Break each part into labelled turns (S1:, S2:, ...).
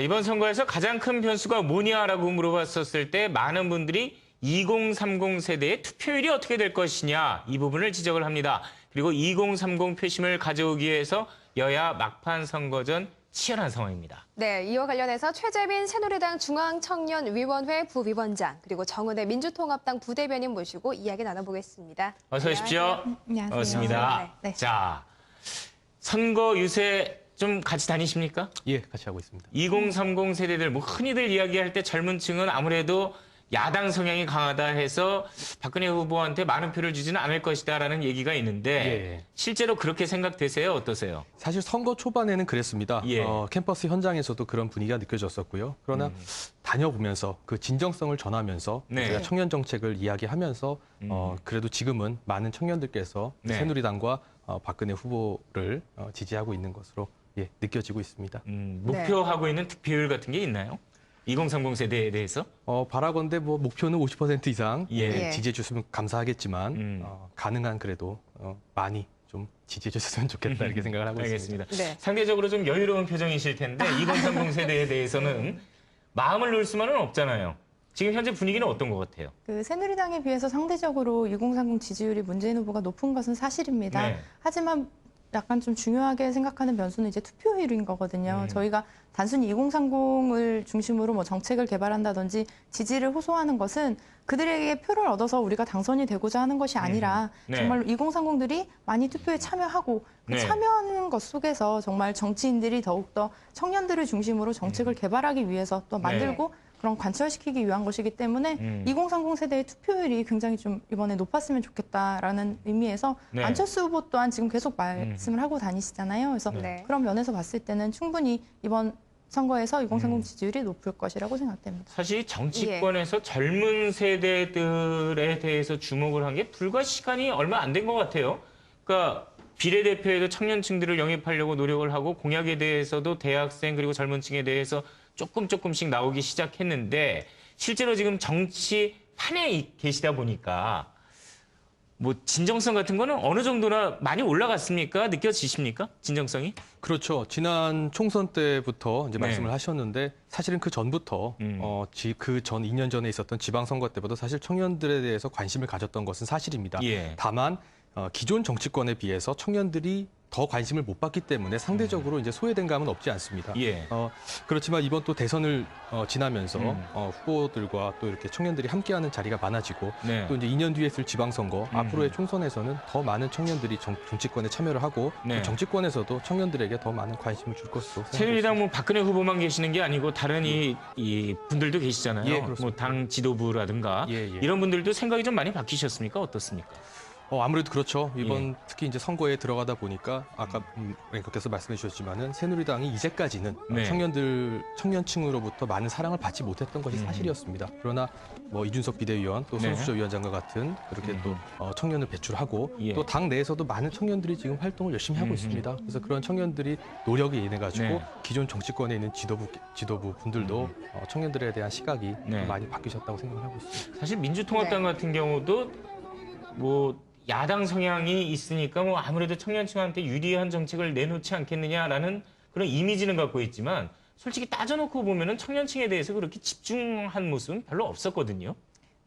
S1: 이번 선거에서 가장 큰 변수가 뭐냐라고 물어봤었을 때 많은 분들이 2030 세대의 투표율이 어떻게 될 것이냐 이 부분을 지적을 합니다. 그리고 2030 표심을 가져오기 위해서 여야 막판 선거 전 치열한 상황입니다.
S2: 네, 이와 관련해서 최재민 새누리당 중앙청년위원회 부위원장 그리고 정은혜 민주통합당 부대변인 모시고 이야기 나눠보겠습니다.
S1: 어서 오십시오.
S3: 안녕하세요.
S1: 반갑습니다.
S3: 네.
S1: 자, 선거 유세 좀 같이 다니십니까?
S4: 예, 같이 하고 있습니다.
S1: 2030 세대들 뭐 흔히들 이야기할 때 젊은 층은 아무래도 야당 성향이 강하다 해서 박근혜 후보한테 많은 표를 주지는 않을 것이다라는 얘기가 있는데
S4: 예.
S1: 실제로 그렇게 생각되세요? 어떠세요?
S4: 사실 선거 초반에는 그랬습니다.
S1: 예.
S4: 어, 캠퍼스 현장에서도 그런 분위기가 느껴졌었고요. 그러나 다녀보면서 그 진정성을 전하면서
S1: 네.
S4: 제가 청년 정책을 이야기하면서 어, 그래도 지금은 많은 청년들께서
S1: 네.
S4: 새누리당과 어, 박근혜 후보를 어, 지지하고 있는 것으로 예, 느껴지고 있습니다.
S1: 음, 목표하고 있는 득표율 같은 게 있나요? 2030 세대에 대해서?
S4: 어, 바라건대 뭐 목표는 50% 이상
S1: 예.
S4: 예, 지지해 주시면 감사하겠지만
S1: 음.
S4: 어, 가능한 그래도 어, 많이 좀 지지해 주셨으면 좋겠다 이렇게 생각을 하고 있습니다.
S1: 알겠습니다.
S2: 네.
S1: 상대적으로 좀 여유로운 표정이실 텐데 2030 세대에 대해서는 마음을 놓을 수만은 없잖아요. 지금 현재 분위기는 어떤 것 같아요?
S3: 그 새누리당에 비해서 상대적으로 2030 지지율이 문재인 후보가 높은 것은 사실입니다.
S1: 네.
S3: 하지만 약간 좀 중요하게 생각하는 변수는 이제 투표율인 거거든요.
S1: 음.
S3: 저희가 단순히 2030을 중심으로 뭐 정책을 개발한다든지 지지를 호소하는 것은 그들에게 표를 얻어서 우리가 당선이 되고자 하는 것이 아니라
S1: 네.
S3: 정말로 2030들이 많이 투표에 참여하고 그
S1: 네.
S3: 참여하는 것 속에서 정말 정치인들이 더욱더 청년들을 중심으로 정책을 개발하기 위해서 또
S1: 네.
S3: 만들고 그런 관철시키기 위한 것이기 때문에
S1: 음.
S3: 2030 세대의 투표율이 굉장히 좀 이번에 높았으면 좋겠다라는 의미에서
S1: 네.
S3: 안철수 후보 또한 지금 계속 말씀을 하고 다니시잖아요. 그래서
S2: 네.
S3: 그런 면에서 봤을 때는 충분히 이번 선거에서 2030
S1: 음.
S3: 지지율이 높을 것이라고 생각됩니다.
S1: 사실 정치권에서 젊은 세대들에 대해서 주목을 한 게 불과 시간이 얼마 안 된 것 같아요. 그러니까 비례대표에도 청년층들을 영입하려고 노력을 하고 공약에 대해서도 대학생 그리고 젊은 층에 대해서 조금 조금씩 나오기 시작했는데 실제로 지금 정치판에 이- 계시다 보니까 뭐 진정성 같은 거는 어느 정도나 많이 올라갔습니까? 느껴지십니까? 진정성이?
S4: 그렇죠. 지난 총선 때부터 이제
S1: 네.
S4: 말씀을 하셨는데 사실은 그 전부터
S1: 음.
S4: 어, 그전 2년 전에 있었던 지방선거 때보다 사실 청년들에 대해서 관심을 가졌던 것은 사실입니다.
S1: 예.
S4: 다만 어, 기존 정치권에 비해서 청년들이 더 관심을 못 받기 때문에 상대적으로 이제 소외된 감은 없지 않습니다.
S1: 음. 예.
S4: 어, 그렇지만 이번 또 대선을 어, 지나면서
S1: 음.
S4: 어, 후보들과 또 이렇게 청년들이 함께하는 자리가 많아지고
S1: 네.
S4: 또 이제 2년 뒤에 있을 지방선거
S1: 음.
S4: 앞으로의 총선에서는 더 많은 청년들이 정, 정치권에 참여를 하고
S1: 네.
S4: 또 정치권에서도 청년들에게 더 많은 관심을 줄 것으로.
S1: 새누리당 뭐 박근혜 후보만 계시는 게 아니고 다른 이, 이 분들도 계시잖아요.
S4: 예, 그렇습니다.
S1: 뭐당 지도부라든가
S4: 예, 예.
S1: 이런 분들도 생각이 좀 많이 바뀌셨습니까? 어떻습니까?
S4: 어, 아무래도 그렇죠. 이번
S1: 예.
S4: 특히 이제 선거에 들어가다 보니까 아까 음, 앵커께서 말씀해 주셨지만은 새누리당이 이제까지는
S1: 네.
S4: 청년들 청년층으로부터 많은 사랑을 받지 못했던 것이
S1: 음.
S4: 사실이었습니다. 그러나 뭐 이준석 비대위원 또
S1: 네.
S4: 손수저 위원장과 같은 그렇게
S1: 음.
S4: 또 어, 청년을 배출하고
S1: 예.
S4: 또당 내에서도 많은 청년들이 지금 활동을 열심히 하고
S1: 음.
S4: 있습니다. 그래서 그런 청년들이 노력에 인해 가지고
S1: 네.
S4: 기존 정치권에 있는 지도부 지도부 분들도 어, 청년들에 대한 시각이
S1: 음. 네.
S4: 많이 바뀌셨다고 생각을 하고 있습니다.
S1: 사실 민주통합당 같은 경우도 뭐 야당 성향이 있으니까 뭐 아무래도 청년층한테 유리한 정책을 내놓지 않겠느냐라는 그런 이미지는 갖고 있지만 솔직히 따져놓고 보면은 청년층에 대해서 그렇게 집중한 모습은 별로 없었거든요.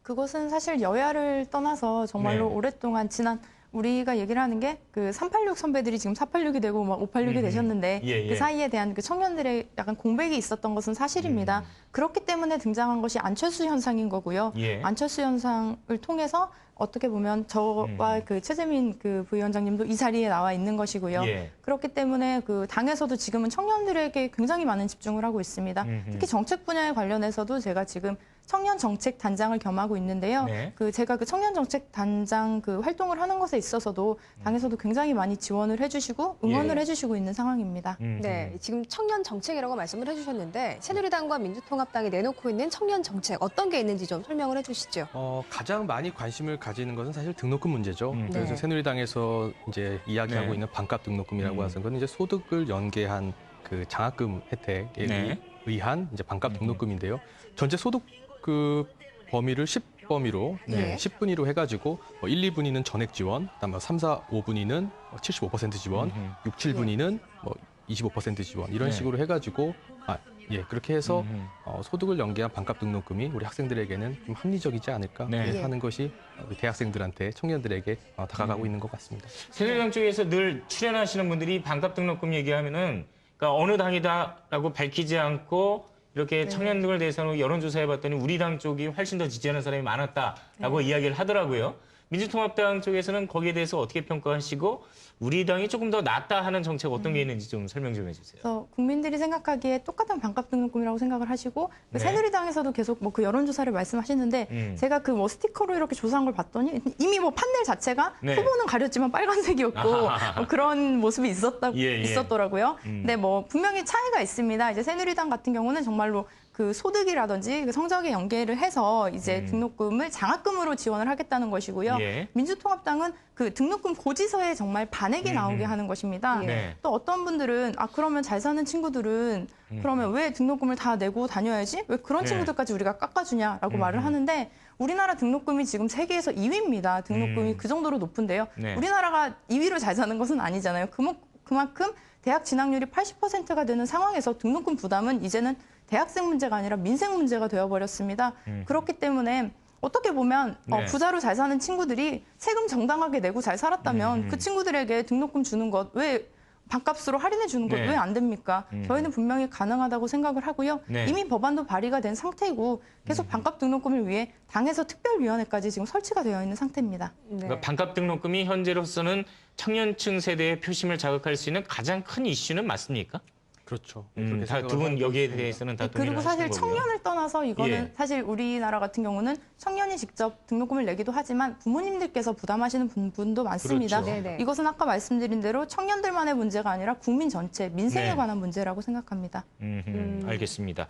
S3: 그것은 사실 여야를 떠나서 정말로
S1: 네.
S3: 오랫동안 지난 우리가 얘기를 하는 게 그 386 선배들이 지금 486이 되고 막 586이
S1: 음.
S3: 되셨는데
S1: 예, 예.
S3: 그 사이에 대한 그 청년들의 약간 공백이 있었던 것은 사실입니다.
S1: 음.
S3: 그렇기 때문에 등장한 것이 안철수 현상인 거고요.
S1: 예.
S3: 안철수 현상을 통해서 어떻게 보면 저와
S1: 음.
S3: 그 최재민 그 부위원장님도 이 자리에 나와 있는 것이고요.
S1: 예.
S3: 그렇기 때문에 그 당에서도 지금은 청년들에게 굉장히 많은 집중을 하고 있습니다.
S1: 음흠.
S3: 특히 정책 분야에 관련해서도 제가 지금 청년 정책 단장을 겸하고 있는데요.
S1: 네.
S3: 그 제가 그 청년 정책 단장 그 활동을 하는 것에 있어서도 당에서도 굉장히 많이 지원을 해주시고 응원을
S1: 예.
S3: 해주시고 있는 상황입니다.
S1: 음,
S2: 네, 지금 청년 정책이라고 말씀을 해주셨는데 새누리당과 민주통합당이 내놓고 있는 청년 정책 어떤 게 있는지 좀 설명을 해주시죠.
S4: 어, 가장 많이 관심을 가지는 것은 사실 등록금 문제죠.
S1: 음.
S4: 그래서
S2: 네.
S4: 새누리당에서 이제 이야기하고
S1: 네.
S4: 있는 반값 등록금이라고
S1: 음.
S4: 하는 건 이제 소득을 연계한 그 장학금 혜택에
S1: 네.
S4: 의한 이제 반값
S1: 음.
S4: 등록금인데요. 전체 소득 그 범위를 10범위로
S2: 네.
S4: 10분위로 해가지고 뭐 1, 2분위는 전액 지원, 그다음에 3, 4, 5분위는 75% 지원,
S1: 음흠.
S4: 6, 7분위는 뭐 25% 지원 이런
S1: 네.
S4: 식으로 해가지고 아 예, 그렇게 해서
S1: 음.
S4: 어, 소득을 연계한 반값 등록금이 우리 학생들에게는 좀 합리적이지 않을까
S1: 네.
S4: 예, 하는 것이 우리 대학생들한테 청년들에게 어, 다가가고
S1: 음.
S4: 있는 것 같습니다.
S1: 새누리당 쪽에서 늘 출연하시는 분들이 반값 등록금 얘기하면은 그러니까 어느 당이다라고 밝히지 않고 이렇게 청년들을 대상으로 여론조사해봤더니 우리 당 쪽이 훨씬 더 지지하는 사람이 많았다라고 이야기를 하더라고요. 민주통합당 쪽에서는 거기에 대해서 어떻게 평가하시고 우리 당이 조금 더 낫다 하는 정책 어떤 게 있는지 좀 설명 좀 해주세요.
S3: 그래서 국민들이 생각하기에 똑같은 반값 등록금이라고 생각을 하시고 그
S1: 네.
S3: 새누리당에서도 계속 뭐 그 여론조사를 말씀하시는데
S1: 음.
S3: 제가 그 뭐 스티커로 이렇게 조사한 걸 봤더니 이미 뭐 판넬 자체가
S1: 네.
S3: 후보는 가렸지만 빨간색이었고. 뭐 그런 모습이 있었다
S1: 예, 예.
S3: 있었더라고요.
S1: 음.
S3: 근데 뭐 분명히 차이가 있습니다. 이제 새누리당 같은 경우는 정말로 그 소득이라든지 그 성적에 연계를 해서 이제
S1: 음.
S3: 등록금을 장학금으로 지원을 하겠다는 것이고요.
S1: 예.
S3: 민주통합당은 그 등록금 고지서에 정말 반액이
S1: 음,
S3: 나오게
S1: 음.
S3: 하는 것입니다.
S1: 네.
S3: 또 어떤 분들은 아 그러면 잘 사는 친구들은 그러면 왜 등록금을 다 내고 다녀야지? 왜 그런
S1: 음. 네.
S3: 친구들까지 우리가 깎아주냐라고
S1: 음,
S3: 말을
S1: 음.
S3: 하는데 우리나라 등록금이 지금 세계에서 2위입니다. 등록금이
S1: 음.
S3: 그 정도로 높은데요.
S1: 네.
S3: 우리나라가 2위로 잘 사는 것은 아니잖아요. 그만- 그만큼 대학 진학률이 80%가 되는 상황에서 등록금 부담은 이제는 대학생 문제가 아니라 민생 문제가 되어버렸습니다.
S1: 음.
S3: 그렇기 때문에 어떻게 보면 어,
S1: 네.
S3: 부자로 잘 사는 친구들이 세금 정당하게 내고 잘 살았다면
S1: 음.
S3: 그 친구들에게 등록금 주는 것 왜 반값으로 할인해 주는 것
S1: 네.
S3: 왜안 됩니까?
S1: 음.
S3: 저희는 분명히 가능하다고 생각을 하고요.
S1: 네.
S3: 이미 법안도 발의가 된 상태이고 계속 반값 등록금을 위해 당에서 특별위원회까지 지금 설치가 되어 있는 상태입니다.
S2: 네.
S1: 그러니까 반값 등록금이 현재로서는 청년층 세대의 표심을 자극할 수 있는 가장 큰 이슈는 맞습니까?
S4: 그렇죠.
S1: 음, 두분 여기에 대해서는 다 동의를
S3: 그리고 사실. 청년을 떠나서 이거는
S1: 예.
S3: 사실 우리나라 같은 경우는 청년이 직접 등록금을 내기도 하지만 부모님들께서 부담하시는 분- 분도 많습니다.
S1: 그렇죠.
S2: 네네.
S3: 이것은 아까 말씀드린 대로 청년들만의 문제가 아니라 국민 전체 민생에
S1: 네.
S3: 관한 문제라고 생각합니다.
S1: 음흠,
S2: 음.
S1: 알겠습니다.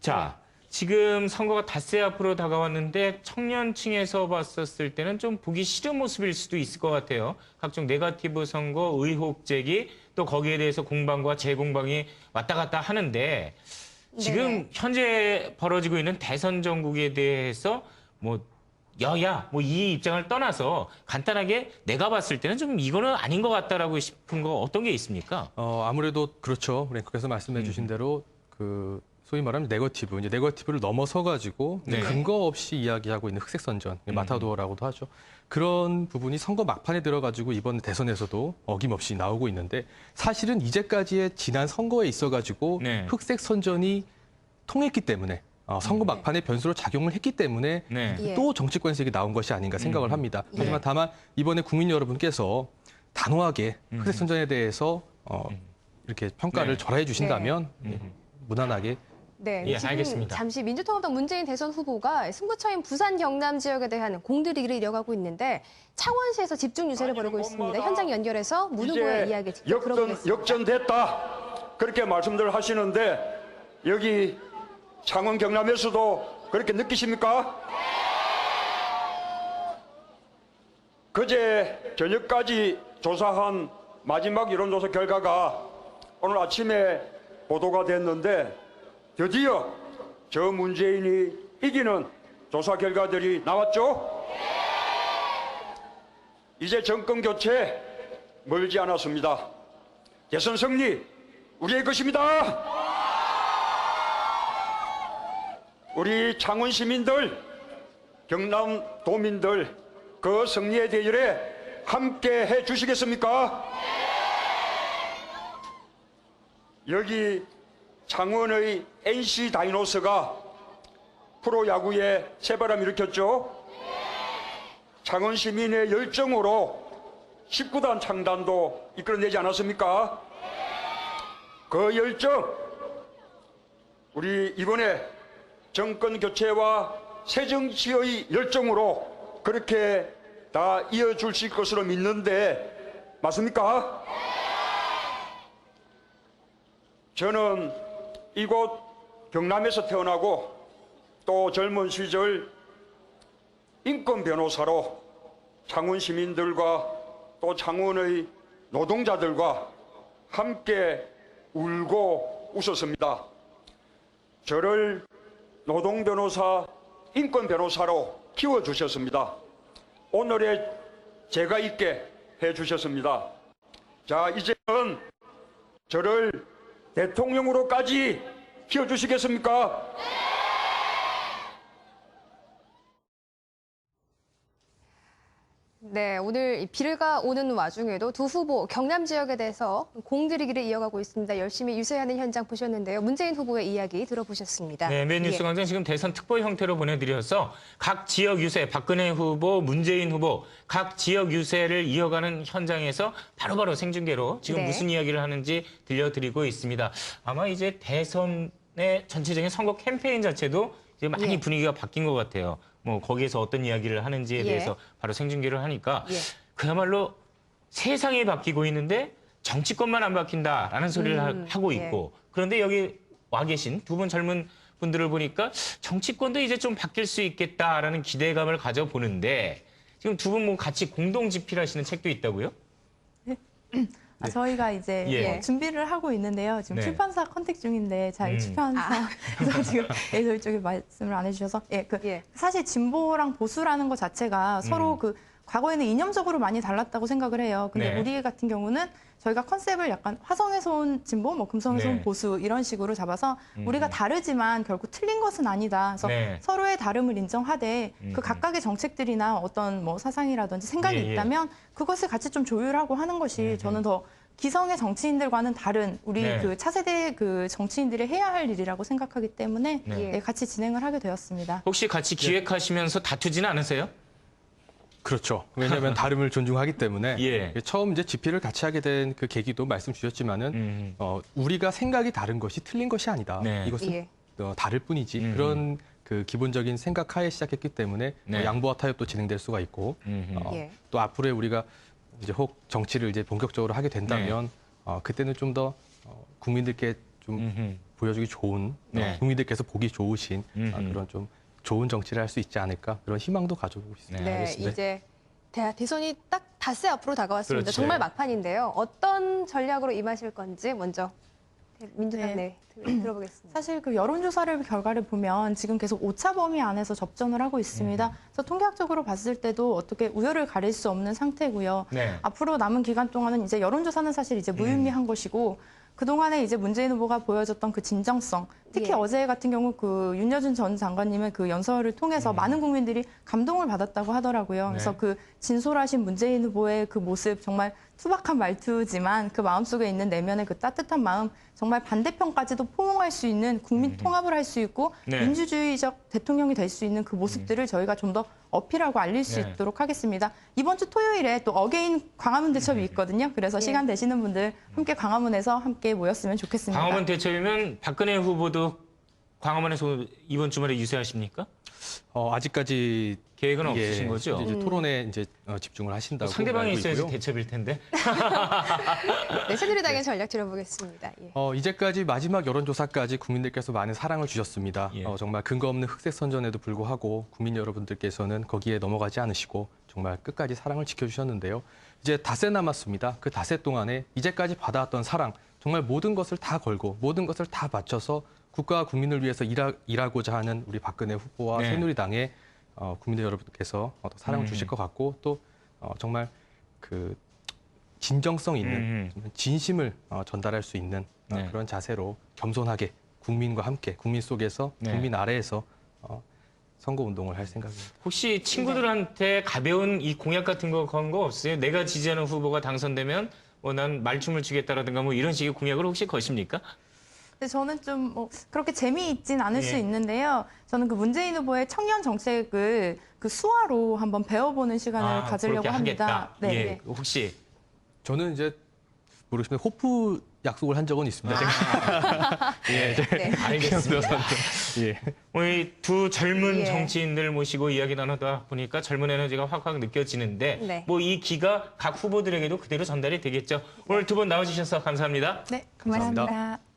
S1: 자, 지금 선거가 닷새 앞으로 다가왔는데 청년층에서 봤었을 때는 좀 보기 싫은 모습일 수도 있을 것 같아요. 각종 네가티브 선거, 의혹 제기, 또 거기에 대해서 공방과 재공방이 왔다 갔다 하는데 지금
S2: 네네.
S1: 현재 벌어지고 있는 대선 전국에 대해서 뭐 여야 뭐 이 입장을 떠나서 간단하게 내가 봤을 때는 좀 이거는 아닌 것 같다라고 싶은 거 어떤 게 있습니까?
S4: 어, 아무래도 그렇죠. 랭크께서 말씀해
S1: 음.
S4: 주신 대로 그 소위 말하면 네거티브, 이제 네거티브를 넘어서 가지고
S1: 네.
S4: 근거 없이 이야기하고 있는 흑색 선전,
S1: 음.
S4: 마타도어라고도 하죠. 그런 부분이 선거 막판에 들어가지고 이번 대선에서도 어김없이 나오고 있는데 사실은 이제까지의 지난 선거에 있어 가지고
S1: 네.
S4: 흑색 선전이 통했기 때문에 어, 선거 막판에 변수로 작용을 했기 때문에
S1: 네.
S2: 예.
S4: 또 정치권 색이 나온 것이 아닌가 생각을
S1: 음.
S4: 합니다.
S2: 예.
S4: 하지만 다만 이번에 국민 여러분께서 단호하게
S1: 음.
S4: 흑색 선전에 대해서 어, 이렇게 평가를
S1: 네.
S4: 절하해 주신다면
S1: 네.
S4: 예, 무난하게
S2: 네,
S1: 예,
S2: 지금
S1: 알겠습니다.
S2: 잠시 민주통합당 문재인 대선 후보가 승부처인 부산 경남 지역에 대한 공들이기를 이어가고 있는데 창원시에서 집중 유세를 벌이고 있습니다. 현장 연결해서 문 후보의 이야기 직접
S5: 역전,
S2: 들어보겠습니다.
S5: 역전됐다 그렇게 말씀들 하시는데 여기 창원 경남에서도 그렇게 느끼십니까? 그제 저녁까지 조사한 마지막 여론조사 결과가 오늘 아침에 보도가 됐는데 드디어 저 문재인이 이기는 조사 결과들이 나왔죠? 이제 정권 교체 멀지 않았습니다. 대선 승리 우리의 것입니다. 우리 창원 시민들, 경남 도민들 그 승리의 대열에 함께 해 주시겠습니까? 여기 창원의 NC 다이노스가 프로야구에 새바람 일으켰죠. 창원 시민의 열정으로 19단 창단도 이끌어내지 않았습니까? 그 열정, 우리 이번에 정권 교체와 새 정치의 열정으로 그렇게 다 이어주실 것으로 믿는데, 맞습니까? 저는 이곳 경남에서 태어나고 또 젊은 시절 인권 변호사로 창원 시민들과 또 창원의 노동자들과 함께 울고 웃었습니다. 저를 노동 변호사, 인권 변호사로 키워 주셨습니다. 오늘의 제가 있게 해 주셨습니다. 자, 이제는 저를 대통령으로까지 키워주시겠습니까?
S2: 네, 오늘 이 비가 오는 와중에도 두 후보 경남 지역에 대해서 공들이기를 이어가고 있습니다. 열심히 유세하는 현장 보셨는데요. 문재인 후보의 이야기 들어보셨습니다.
S1: 네, 맨 뉴스
S2: 예.
S1: 광장 지금 대선 특보 형태로 보내드려서 각 지역 유세, 박근혜 후보, 문재인 후보, 각 지역 유세를 이어가는 현장에서 바로바로 생중계로 지금
S2: 네.
S1: 무슨 이야기를 하는지 들려드리고 있습니다. 아마 이제 대선의 전체적인 선거 캠페인 자체도 이제 많이
S2: 예.
S1: 분위기가 바뀐 것 같아요. 뭐 거기에서 어떤 이야기를 하는지에
S2: 예.
S1: 대해서 바로 생중계를 하니까
S2: 예.
S1: 그야말로 세상이 바뀌고 있는데 정치권만 안 바뀐다라는 소리를 하-
S2: 음,
S1: 하고
S2: 예.
S1: 있고 그런데 여기 와 계신 두 분 젊은 분들을 보니까 정치권도 이제 좀 바뀔 수 있겠다라는 기대감을 가져보는데 지금 두 분 뭐 같이 공동 집필하시는 책도 있다고요?
S3: 아, 저희가 이제
S1: 예.
S3: 뭐 준비를 하고 있는데요. 지금
S1: 네.
S3: 출판사 컨택 중인데 잘
S1: 음.
S3: 출판사에서 지금 예, 저희 쪽에 말씀을 안 해주셔서 예, 그
S2: 예.
S3: 사실 진보랑 보수라는 것 자체가 서로
S1: 음.
S3: 그 과거에는 이념적으로 많이 달랐다고 생각을 해요. 근데
S1: 네.
S3: 우리 같은 경우는 저희가 컨셉을 약간 화성에서 온 진보, 뭐 금성에서
S1: 네.
S3: 온 보수 이런 식으로 잡아서
S1: 음.
S3: 우리가 다르지만 결국 틀린 것은 아니다. 그래서
S1: 네.
S3: 서로의 다름을 인정하되
S1: 음.
S3: 그 각각의 정책들이나 어떤 뭐 사상이라든지 생각이
S1: 예, 예.
S3: 있다면 그것을 같이 좀 조율하고 하는 것이 저는 더 기성의 정치인들과는 다른 우리
S1: 네.
S3: 그 차세대 그 정치인들이 해야 할 일이라고 생각하기 때문에
S1: 네.
S3: 예, 같이 진행을 하게 되었습니다.
S1: 혹시 같이 기획하시면서 다투지는 않으세요?
S4: 그렇죠. 왜냐하면 다름을 존중하기 때문에
S1: 예.
S4: 처음 이제 집필을 같이 하게 된 그 계기도 말씀 주셨지만은
S1: 음.
S4: 어, 우리가 생각이 다른 것이 틀린 것이 아니다.
S1: 네.
S4: 이것은
S2: 예.
S4: 어, 다를 뿐이지.
S1: 음.
S4: 그런 그 기본적인 생각하에 시작했기 때문에
S1: 네.
S4: 어, 양보와 타협도 진행될 수가 있고
S1: 음.
S4: 어,
S2: 예.
S4: 또 앞으로에 우리가 이제 혹 정치를 이제 본격적으로 하게 된다면 어, 그때는 좀 더 어, 국민들께 좀
S1: 음.
S4: 보여주기 좋은
S1: 네.
S4: 어, 국민들께서 보기 좋으신 어. 그런 좀 좋은 정치를 할 수 있지 않을까 그런 희망도 가져보고 있습니다.
S1: 네,
S2: 네,
S1: 알겠습니다.
S2: 이제 대, 대선이 딱 닷새 앞으로 다가왔습니다.
S1: 그렇죠.
S2: 정말 막판인데요. 어떤 전략으로 임하실 건지 먼저 민주당
S3: 네.
S2: 내 들- 들어보겠습니다.
S3: 사실 그 여론조사를 결과를 보면 지금 계속 오차 범위 안에서 접전을 하고 있습니다.
S1: 음.
S3: 그래서 통계학적으로 봤을 때도 어떻게 우열을 가릴 수 없는 상태고요.
S1: 네.
S3: 앞으로 남은 기간 동안은 이제 여론조사는 사실 이제 무의미한 것이고 그동안에 이제 문재인 후보가 보여줬던 그 진정성, 특히
S2: 예.
S3: 어제 같은 경우 그 윤여준 전 장관님의 그 연설을 통해서 많은 국민들이 감동을 받았다고 하더라고요. 그래서
S1: 네.
S3: 그 진솔하신 문재인 후보의 그 모습 정말 투박한 말투지만 그 마음속에 있는 내면의 그 따뜻한 마음 정말 반대편까지도 포용할 수 있는 국민 통합을 할 수 있고
S1: 네.
S3: 민주주의적 대통령이 될 수 있는 그 모습들을 저희가 좀 더 어필하고 알릴 수
S1: 네.
S3: 있도록 하겠습니다. 이번 주 토요일에 또 어게인 광화문 대첩이 있거든요. 그래서 시간 되시는 분들 함께 광화문에서 함께 모였으면 좋겠습니다.
S1: 광화문 대첩이면 박근혜 후보도 광화문에서 이번 주말에 유세하십니까?
S4: 어, 아직까지
S1: 계획은
S4: 예,
S1: 없으신 거죠?
S3: 음.
S4: 이제 토론에 이제 어, 집중을
S1: 뭐
S4: 하신다고
S1: 상대방이 있어야지
S4: 있고요.
S1: 대첩일 텐데.
S2: 네, 새누리당의 전략 들어보겠습니다. 예.
S4: 어, 이제까지 마지막 여론조사까지 국민들께서 많은 사랑을 주셨습니다.
S1: 예.
S4: 어, 정말 근거 없는 흑색 선전에도 불구하고 국민 여러분들께서는 거기에 넘어가지 않으시고 정말 끝까지 사랑을 지켜주셨는데요. 이제 닷새 남았습니다. 그 닷새 동안에 이제까지 받아왔던 사랑, 정말 모든 것을 다 걸고 모든 것을 다 바쳐서 국가와 국민을 위해서 일하, 일하 고자 하는 우리 박근혜 후보와
S1: 네.
S4: 새누리당의 어, 국민들 여러분께서 어, 더 사랑을
S1: 음.
S4: 주실 것 같고 또 어, 정말 그 진정성 있는
S1: 음.
S4: 정말 진심을 어, 전달할 수 있는 어,
S1: 네.
S4: 그런 자세로 겸손하게 국민과 함께 국민 속에서
S1: 네.
S4: 국민 아래에서 어, 선거 운동을 할 생각입니다.
S1: 혹시 친구들한테 가벼운 이 공약 같은 거 건 거 없어요? 내가 지지하는 후보가 당선되면 뭐 난 말춤을 추겠다라든가 뭐 이런 식의 공약을 혹시 거십니까?
S3: 근데 저는 좀 뭐 그렇게 재미있진 않을 수
S1: 예.
S3: 있는데요. 저는 그 문재인 후보의 청년 정책을 그 수화로 한번 배워보는 시간을
S1: 아,
S3: 가지려고
S1: 그렇게
S3: 합니다.
S1: 하겠다.
S3: 네.
S1: 예.
S3: 네.
S1: 혹시
S4: 저는 이제 모르겠습니다. 호프 약속을 한 적은 있습니다. 제가 예, 이제
S2: 네.
S1: 알겠습니다.
S4: 예.
S1: 우리 두 젊은
S2: 예.
S1: 정치인들 모시고 이야기 나누다 보니까 젊은 에너지가 확확 느껴지는데
S2: 네.
S1: 뭐이 기가 각 후보들에게도 그대로 전달이 되겠죠. 오늘 두 분 나와주셔서 감사합니다.
S3: 네,
S4: 감사합니다.
S3: 고맙습니다.